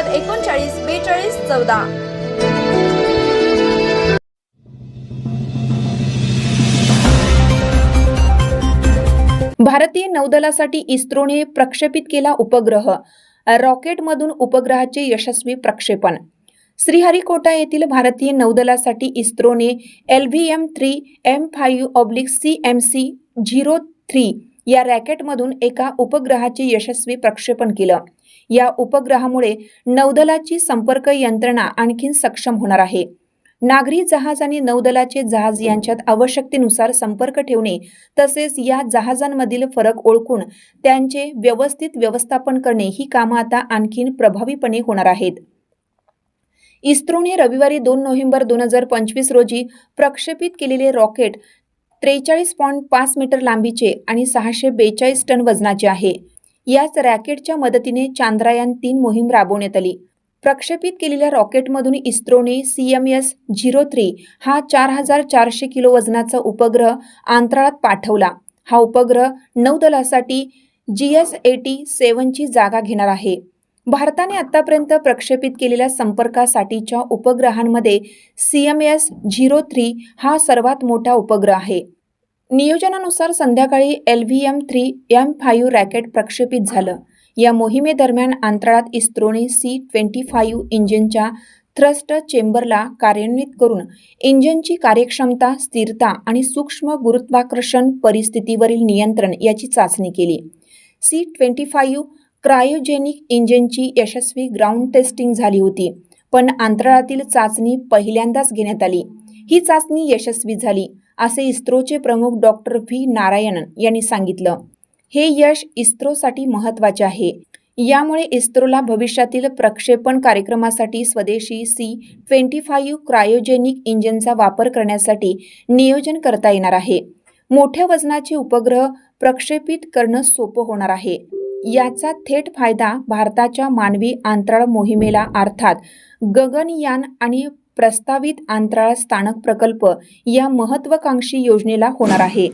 नव्वद एकोणचाळीस बेचाळीस चौदा. भारतीय नौदलासाठी इस्रोने प्रक्षेपित केला उपग्रह रॉकेटमधून उपग्रहाचे यशस्वी प्रक्षेपण. श्रीहरिकोटा येथील भारतीय नौदलासाठी इस्रोने L V M three M five oblique C M C zero three या रॅकेटमधून एका उपग्रहाचे यशस्वी प्रक्षेपण केलं. या उपग्रहामुळे नौदलाची संपर्क यंत्रणा आणखीन सक्षम होणार आहे. नागरी जहाज आणि नौदलाचे जहाज यांच्यात आवश्यकतेनुसार संपर्क ठेवणे तसेच या जहाजांमधील फरक ओळखून त्यांचे व्यवस्थित व्यवस्थापन करणे ही कामं आता आणखीन प्रभावीपणे होणार आहेत. इस्रोने रविवारी दोन नोव्हेंबर दोन हजार पंचवीस रोजी प्रक्षेपित केलेले रॉकेट त्रेचाळीस पॉईंट पाच मीटर लांबीचे आणि सहाशे बेचाळीस टन वजनाचे आहे. याच रॅकेटच्या मदतीने चांद्रयान तीन मोहीम राबवण्यात आली. प्रक्षेपित केलेल्या रॉकेटमधून इस्रोने C M S zero three हा चार हजार चारशे किलो वजनाचा उपग्रह अंतराळात पाठवला. हा उपग्रह नौदलासाठी जी एस एटी सेवनची जागा घेणार आहे. भारताने आतापर्यंत प्रक्षेपित केलेल्या संपर्कासाठीच्या उपग्रहांमध्ये C M S zero three हा सर्वात मोठा उपग्रह आहे. नियोजनानुसार संध्याकाळी L V M three M five rocket प्रक्षेपित झालं. या मोहिमेदरम्यान अंतराळात इस्रोने सी ट्वेंटी फाईव्ह इंजिनच्या थ्रस्ट चेंबरला कार्यान्वित करून इंजिनची कार्यक्षमता स्थिरता आणि सूक्ष्म गुरुत्वाकर्षण परिस्थितीवरील नियंत्रण याची चाचणी केली. सी ट्वेंटी फाईव्ह क्रायोजेनिक इंजिनची यशस्वी ग्राउंड टेस्टिंग झाली होती पण अंतराळातील चाचणी पहिल्यांदाच घेण्यात आली. ही चाचणी यशस्वी झाली असे इस्रोचे प्रमुख डॉक्टर व्ही. नारायणन यांनी सांगितलं. हे यश इस्रोसाठी महत्त्वाचे आहे. यामुळे इस्रोला भविष्यातील प्रक्षेपण कार्यक्रमासाठी स्वदेशी सी ट्वेंटी फाईव्ह क्रायोजेनिक इंजिनचा वापर करण्यासाठी नियोजन करता येणार आहे. मोठ्या वजनाचे उपग्रह प्रक्षेपित करणं सोपं होणार आहे. याचा थेट फायदा भारताच्या मानवी अंतराळ मोहिमेला अर्थात गगनयान आणि प्रस्तावित अंतराळ स्थानक प्रकल्प या महत्त्वाकांक्षी योजनेला होणार आहे.